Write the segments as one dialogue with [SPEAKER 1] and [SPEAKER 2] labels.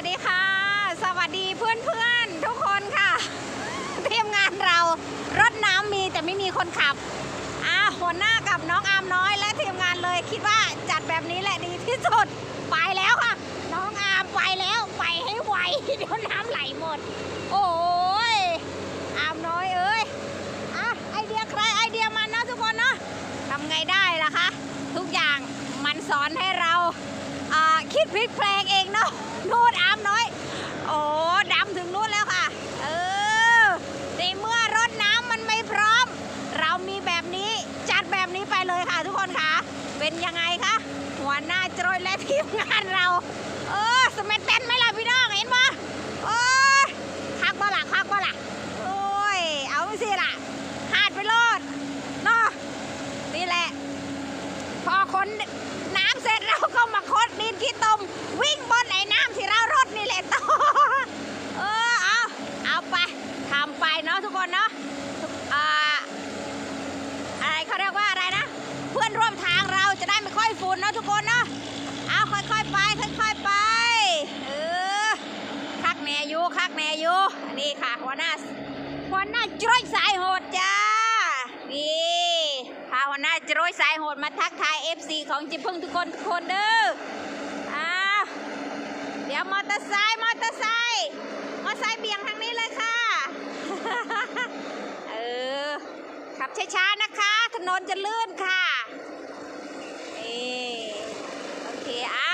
[SPEAKER 1] วัสดีค่ะ สวัสดีเพื่อนเพื่อนๆทุกคนค่ะทีมงานเรารถน้ำมีแต่ไม่มีคนขับอ่าหัวหน้ากับน้องอามน้อยและทีมงานเลยคิดว่าจัดแบบนี้แหละดีที่สุดไปแล้วค่ะ น้องอามไปแล้วไปให้ไวเดี๋ยวน้ำไหลหมด โอ้ยอามน้อยเอ้ยอะไอเดียใครไอเดียมันนะทุกคนเนาะทำไงได้ล่ะคะ ทุกอย่างมันสอนให้เราคิดพลิกเพลงเองเนาะนู่นอามน้อย โอ้ดำถึงนู่นแล้วค่ะ เออในเมื่อรถน้ำมันไม่พร้อม เรามีแบบนี้จัดแบบนี้ไปเลยค่ะทุกคนค่ะ เป็นยังไงคะหัวหน้าโจรและที มงานเรา เออสมัยเต้นไหมล่ะพี่น้องเห็นปะโอ้ยคักบ่ล่ะคักบ่ล่ะโอ้ย เอาไม่สิล่ะหาดไปโลดเนาะนี่แหละ พอคนน้ำเสร็จเราก็มาคดดินขี้ตมวิ่งบนไอ้น้ำที่เรารถนี่แหละต่อ เออเอาเอาไปทำไปเนาะทุกคนเนาะอ่าอะไรเขาเรียกว่าอะไรนะ เพื่อนร่วมทางเราจะได้ไม่ค่อยฝุ่นเนาะทุกคนเนาะเอาค่อยๆไปค่อยๆไปเออคักแหนอยู คักแหนอยูนี่ค่ะหัวหน้าหัวหน้าจ้อยสายโหดจ้า นี่พาหัวหน้าจ้อยสายโหดมาทักทาย FC ของจิพึ่งทุกคนทุกคนเด้ออ้าวเดี๋ยวมอเตอร์ไซค์มอเตอร์ไซค์มอเตอร์ไซค์เบี่ยงทางนี้เลยค่ะ เออ ขับช้าๆนะคะ ถนนจะลื่นค่ะ นี่โอเคอะ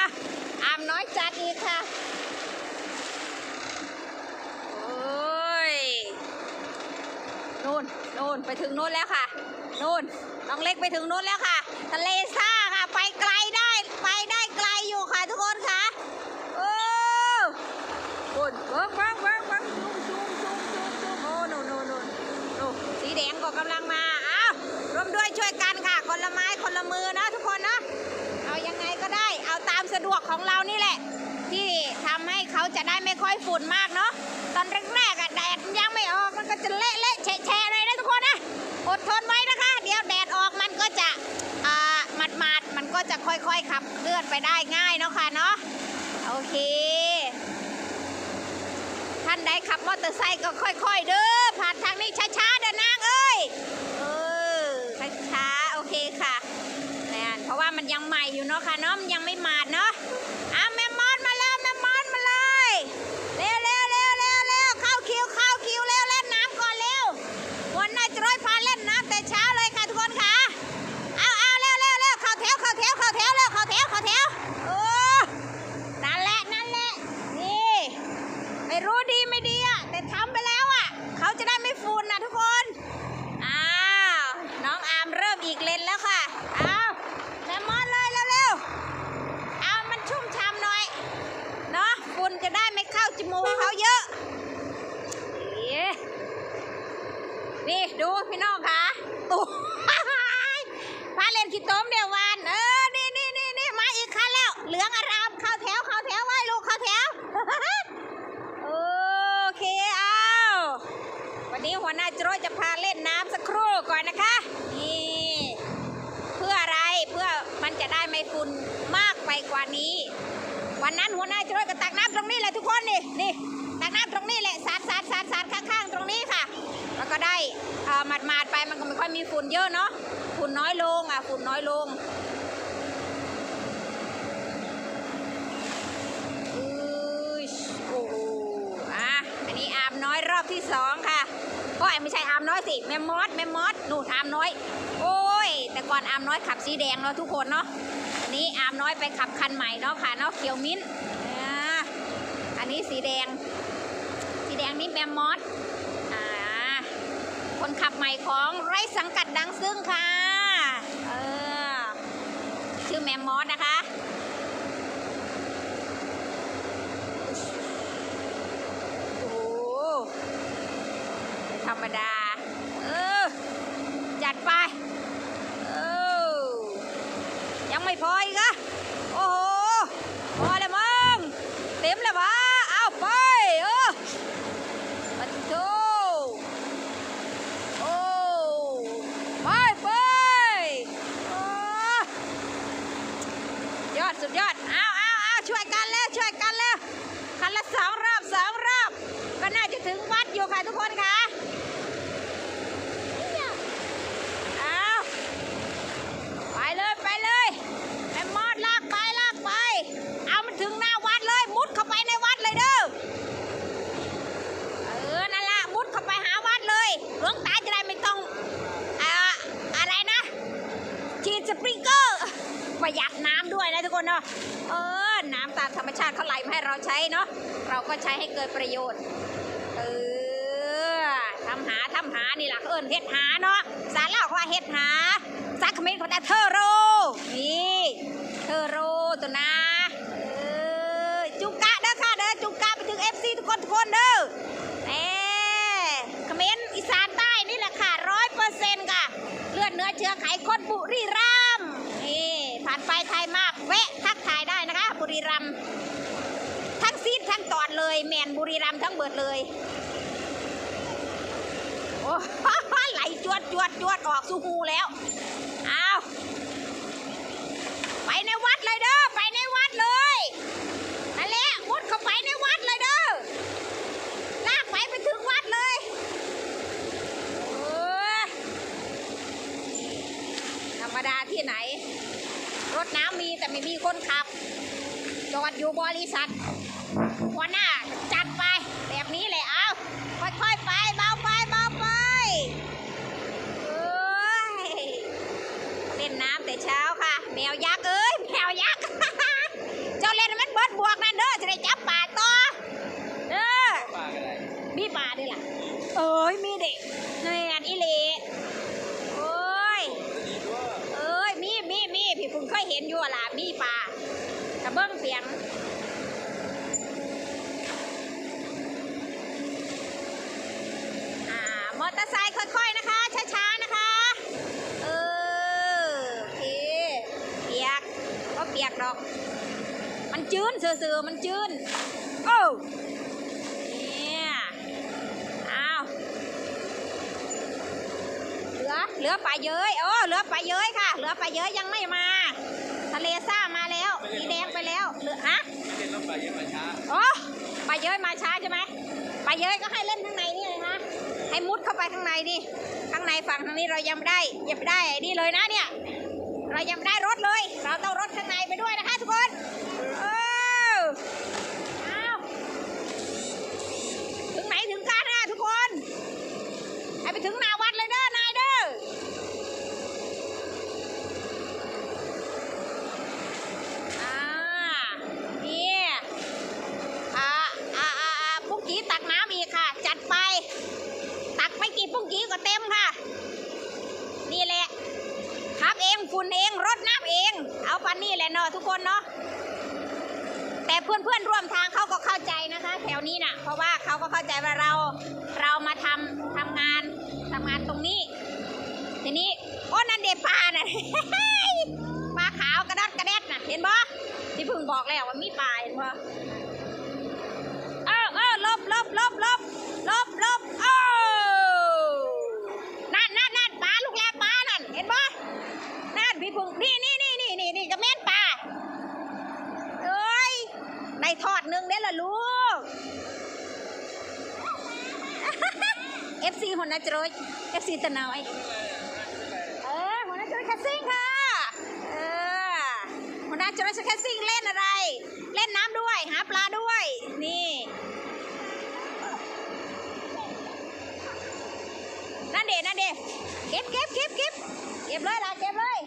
[SPEAKER 1] อามน้อยจัดอีกค่ะ โอ้ย นู่นนู่นไปถึงนู่นแล้วค่ะนู่นน้องเล็กไปถึงนู่นแล้วค่ะ ทะเลซ่าค่ะ ไปไกลได้ ไปได้ไกลอยู่ค่ะทุกคนค่ะโอ้คุณเบิ้งเบิ้งเบิ้งเบิ้งซูมซูมซูมซูมซูมโอ้นู่นนู่นนู่นนู่นสีแดงก็กำลังมาอ้าวร่วมด้วยช่วยกันค่ะ คนละไม้คนละมือนะทุกคนนะเอายังไงก็ได้เอาตามสะดวกของเรานี่แหละ ที่ทำให้เขาจะได้ไม่ค่อยฝุ่นมากเนาะตอนแรกๆอะแดดยังไม่ออกมันก็จะเละ อยขับเคลื่อนไปได้ง่ายเนาะค่ะเนาะโอเค ท่านใดขับมอเตอร์ไซค์ก็ค่อย ๆ เด้อผ่านทางนี้ช้าๆเด้อนางเอ้ยเออช้าๆโอเคค่ะนั่นเพราะว่ามันยังใหม่อยู่เนาะค่ะเนาะมันยังไม่มาดเนาะอะแม่มอดมาแล้วแม่มอดมาเลย เร็วเร็วเร็วเร็วเร็วเข้าคิวเข้าคิวเร็วเล่นน้ำก่อนเร็ววันน่าจะร้อยพาเล่นน้ำแต่เช้าเลยค่ะทุกคนค่ะ เอาเอาเร็วเร็วเร็วเข้าแถวเข้าแถวเข้าแถวเร็วเข้าแถวเข้าแถวเออนั่นแหละนั่นแหละ นี่ ไม่รู้ดีไม่ดีอะแต่ทำไปแล้วอะเขาจะได้ไม่ฝุ่นนะทุกคน อ้าว น้องอามเริ่มอีกเลนแล้วค่ะ อ้าวแม่มอนเลยเร็วๆเอามันชุ่มช่ำหน่อย เนาะฝุ่นจะได้ไม่เข้าจมูกเขาเยอะเอ๊ะนี่ดูพี่น้องค่ะตัว พาเล่นขี้ต้มเดียววาน เออ นี่นี่นี่นี่มาอีกคันแล้ว เหลืองอารามเข้าแถวเข้าแถวไว้ลูกเข้าแถว โอเคเอาวันนี้หัวหน้าโจ้จะพาเล่นน้ำสักครู่ก่อนนะคะ นี่ เพื่ออะไรเพื่อมันจะได้ไม่ฝุ่นมากไปก ว่านี้ วันนั้นหัวหน้าโจ้ก็ตักน้ำตรงนี้แหละทุกคนนี่นี่ตักน้ำตรงนี้แหละสาดสาดสาดสาดข้างๆ ตรงนี้ค่ะ แล้วก็ได้หมาดมาดๆไปมันก็ไม่ค่อยมีฝุ่นเยอะเนาะฝุ่นน้อยลงอะฝุ่นน้อยลงอือโอ้โหอะอันนี้อามน้อยรอบที่สองค่ะโอ้ยไม่ใช่อามน้อยสิแมมมอสแมมมอสหนูอามน้อย โอ้ย แต่ก่อนอามน้อยขับสีแดงเนาะทุกคนเนาะ นี้อามน้อยไปขับคันใหม่เนาะค่ะเนาะเขียวมิ้นอันนี้สีแดง สีแดงนี่แมมมอสคนขับใหม่ของไรสังกัดดังซึ่งค่ะ เออ ชื่อแมมมอสนะคะ โอ้โหไม่ธรรมดา เออ จัดไป เออ ยังไม่พออีกอะโอ้โห พอแล้วมั้งเต็มแล้ววะเอาไป เออปัดโตโอ้ ไปไปโอ้ยอดสุดยอด เอาเอาเอาช่วยกันแล้วช่วยกันแล้ว คันละ ด้วยนะทุกคนเนาะเออน้ำตามธรรมชาติเขาไหลมาให้ เราใช้เนาะเราก็ใช้ให้เกิดประโยชน์ เออทำหาทำหานี่แหละเอิญเฮ็ดหาเนาะสารเล่าว่าเฮ็ดหาซักเขมิ้นเขาแต่เทอโรนี่เทอโรตัวนะเออจุกกะเด้อค่ะเด้อจุกกะไปถึง FC ทุกคนทุกคนเด้อแหมเขมินอีสานใต้นี่แหละค่ะร้อยเปอร์เซ็นต์ค่ะเลือดเนื้อเชื้อไขคนบุรีรัมย์นี่ผ่านไปไทยมากแวะทักทายได้นะคะ บุรีรัมย์ ทั้งตอดเลย แมนบุรีรัมย์ทั้งเบิดเลย โอ้ไหลจวดจวดจวดออกสู่หูแล้วเอาไปในวัดเลยเด้อไปในวัดเลยนั่นแหละมุดเข้าไปในวัดเลยเด้อลากไปไปถึงวัดเลยธรรมดาที่ไหน รถน้ำมีแต่ไม่มีคนขับจอดอยู่บริษัท หัวหน้าจัดไป แบบนี้เลยเอาค่อยๆไปเบาไปเบาไปเอ้ยเล่นน้ำแต่เช้าค่ะ แมวยักษ์เอ้ยแมวยักษ์เจ้าเล่นให้มันเบิดบวกนั่นเด้อจะได้จับป่าต่อเด้อ
[SPEAKER 2] ปากอะไร
[SPEAKER 1] มีป่าด้วยล่ะเอ้ยมีเด็กเนียนอีเหลโอ้ย
[SPEAKER 2] ดีด้วย
[SPEAKER 1] เอ้ยมีมีมีพี่คุณเคยเห็นอยู่อะล่ะมีป่ากระเบื้องเปียง อ่ามอเตอร์ไซค์ค่อยๆนะคะ ช้าๆนะคะ เออโอเคเปียกก็เปียกดอก มันจืนเสือๆมันจืนโอ้เนี่ยอ้าวเหลือเหลือปลาเย้ยโอ้เหลือปลาเย้ยค่ะ เหลือปลาเย้ยยังไม่มา ทะเลซ่ามาแล้วสีแดงไปแล้วเหลือฮะ
[SPEAKER 2] ไม่เล่นรถไฟเยอะมาช้า
[SPEAKER 1] โอ้ปลาเย้ยมาช้าใช่ไหมปลาเย้ยก็ให้เล่นข้างในนี่เลยนะ ให้มุดเข้าไปข้างในนี่ข้างในฝั่งทางนี้เรายังไม่ได้ยังไม่ได้ไอ้นี่เลยนะเนี่ย เรายังไม่ได้รถเลย เราต้องรถข้างในไปด้วยนะคะทุกคนเออเอาถึงไหนถึงกันนะทุกคน ให้ไปถึงหนาวัดเลยเด้อนายเด้ออ่านี่อ่าอ่าอ่าอ่าปุ้งกี้ตักน้ำอีกค่ะ จัดไป ตักไม่กี่ปุ้งกี้ก็เต็มค่ะ นี่แหละ ขับเองฝุ่นเองรถน้ำเอง เอานนี่แหละเนาะทุกคนเนาะแต่เพื่อนๆร่วมทางเขาก็เข้าใจนะคะ แถวนี้น่ะ เพราะว่าเขาก็เข้าใจว่าเราเรามาทำทำงานทำงานตรงนี้ ทีนี้โอ้นั่นเดปลาน่ะปลาขาวกระดดกระเด็ดน่ะ เห็นบ่ที่พึ่งบอกแล้วว่ามีปลาเห็นบ่เออเออลบลบลบลบลบลบเออนั่นนั่นนั่นปลาลูกแลปลานั่นเห็นบ่นั่นพี่พึ่งนี่นี่นี่กระเม็ดปลาเอ้ยได้ ทอดหนึ่งได้อละลูก FC หัวหน้าจรย FC ตะน้อย เออหัวหน้าจรยแคสซิ่งค่ะ เออหัวหน้าจรยแคสซิ่งเล่นอะไร เล่นน้ำด้วย หาปลาด้วย นี่นั่นเดนั่นเดเก็บเก็บเก็บเก็บเก็บเลยล่ะเก็บเลย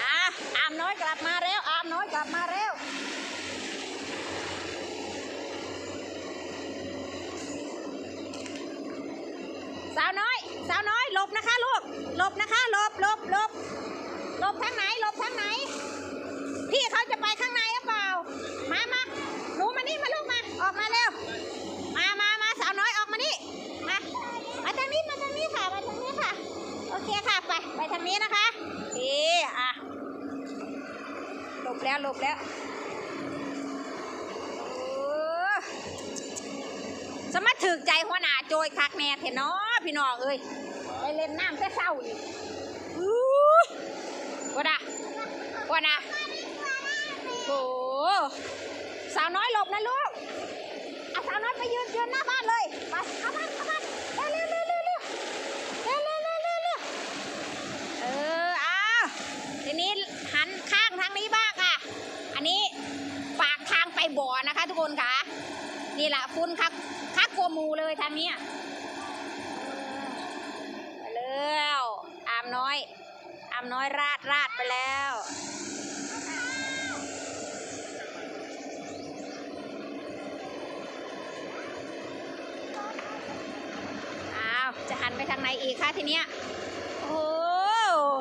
[SPEAKER 1] อะอามน้อยกลับมาแล้วอามน้อยกลับมาแล้วสาวน้อย สาวน้อยหลบนะคะลูกหลบนะคะหลบหลบหลบหลบทางไหนหลบทางไหน พี่เขาจะไปข้างในหรือเปล่า มามาหนูมานี่มาลูกมา ออกมาเร็ว มามามาสาวน้อยออกมานี่มามาทางนี้มาทางนี้ค่ะมาทางนี้ค่ะ โอเคค่ะไปไปทางนี้นะคะเออะหลบแล้วหลบแล้วโอ้สมาถึกใจหัวหน้าโจยคักแน่เถอะเนาะ พี่น้องเอ้ยไปเล่นน้ำแต่เศร้าอีกอู้ว่าด่ะว่าด่ะโอ้สาวน้อยหลบนะลูกเอาสาวน้อยไปยืนยืนหน้าบ้านเลยไปเอาบ้านเอาบ้านเร็วเร็วเร็วเร็วเร็วเร็วเร็วเร็วเร็วเร็วเออเอาทีนี้หันข้างทางนี้บ้างค่ะ อันนี้ปากทางไปบ่อนะคะ ทุกคนค่ะ นี่แหละคุณคักคักกลัวหมูเลยทางเนี้ยไปแล้ว อามน้อย อามน้อยราดราดไปแล้ว อ้าว จะหันไปทางไหนอีกคะทีเนี้ย โอ้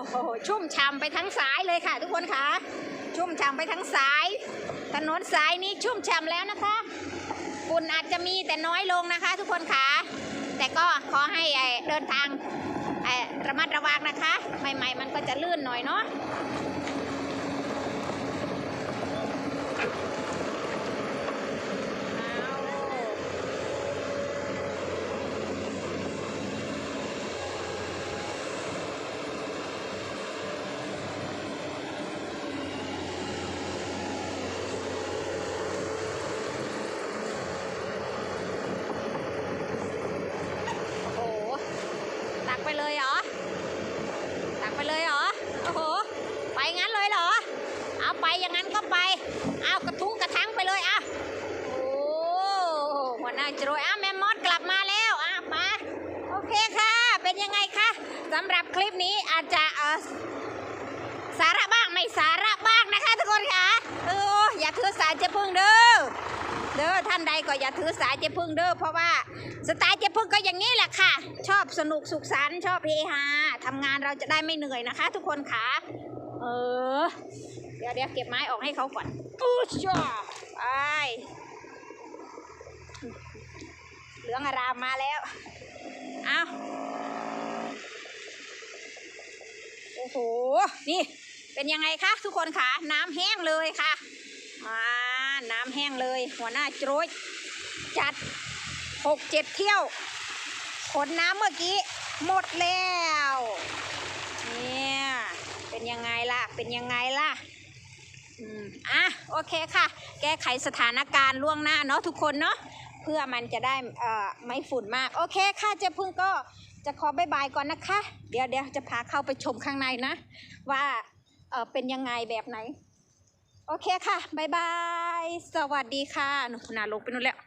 [SPEAKER 1] โห ชุ่มฉ่ำไปทั้งสายเลยค่ะ ทุกคนค่ะชุ่มฉ่ำไปทั้งสาย ถนนสายนี้ชุ่มฉ่ำแล้วนะคะฝุ่นอาจจะมีแต่น้อยลงนะคะ ทุกคนค่ะแต่ก็ขอให้เดินทาง ระมัดระวังนะคะ ใหม่ ๆ มันก็จะลื่นหน่อยเนาะ โอ้โห ตักไปเลยเหรอ ตักไปเลยเหรอ โอ้โห ไปงั้นเลยเหรอ เอาไปอย่างนั้นก็ไป เอากระทุ้งกระทังไปเลยอะ โอ้หัวหน้าจรวยอะแม่มอดกลับมาแล้วอะมาโอเคค่ะ เป็นยังไงคะ สำหรับคลิปนี้อาจจะสาระบ้างไม่สาระบ้างนะคะทุกคนค่ะเอออย่าถือสาเจ๊พึ่งเด้อเด้อท่านใดก็อย่าถือสายเจ๊พึ่งเด้อเพราะว่าสไตล์เจ๊พึ่งก็อย่างนี้แหละค่ะ ชอบสนุกสุขสันต์ชอบเฮฮาทำงานเราจะได้ไม่เหนื่อยนะคะ ทุกคนค่ะเออเดี๋ยวเดี๋ยวเก็บไม้ออกให้เขาก่อนอู้จ้าไปเหลืองอารามมาแล้ว เอาโอ้โห นี่เป็นยังไงคะทุกคนคะน้ำแห้งเลยค่ะอ่าน้ำแห้งเลย หัวหน้าโจรยจัดหกเจ็ดเที่ยว ขนน้ำเมื่อกี้ หมดแล้ว เนี่ย เป็นยังไงล่ะ เป็นยังไงล่ะอืมอะโอเคค่ะ แก้ไขสถานการณ์ล่วงหน้าเนาะทุกคนเนาะเพื่อมันจะได้เอ่อไม่ฝุ่นมาก โอเคค่ะเจ๊พึ่งก็ จะขอบายบายก่อนนะคะ เดี๋ยวเดี๋ยวจะพาเข้าไปชมข้างในนะ ว่าเออเป็นยังไงแบบไหน โอเคค่ะบายบาย สวัสดีค่ะหนูนาลงไปนู่นแล้ว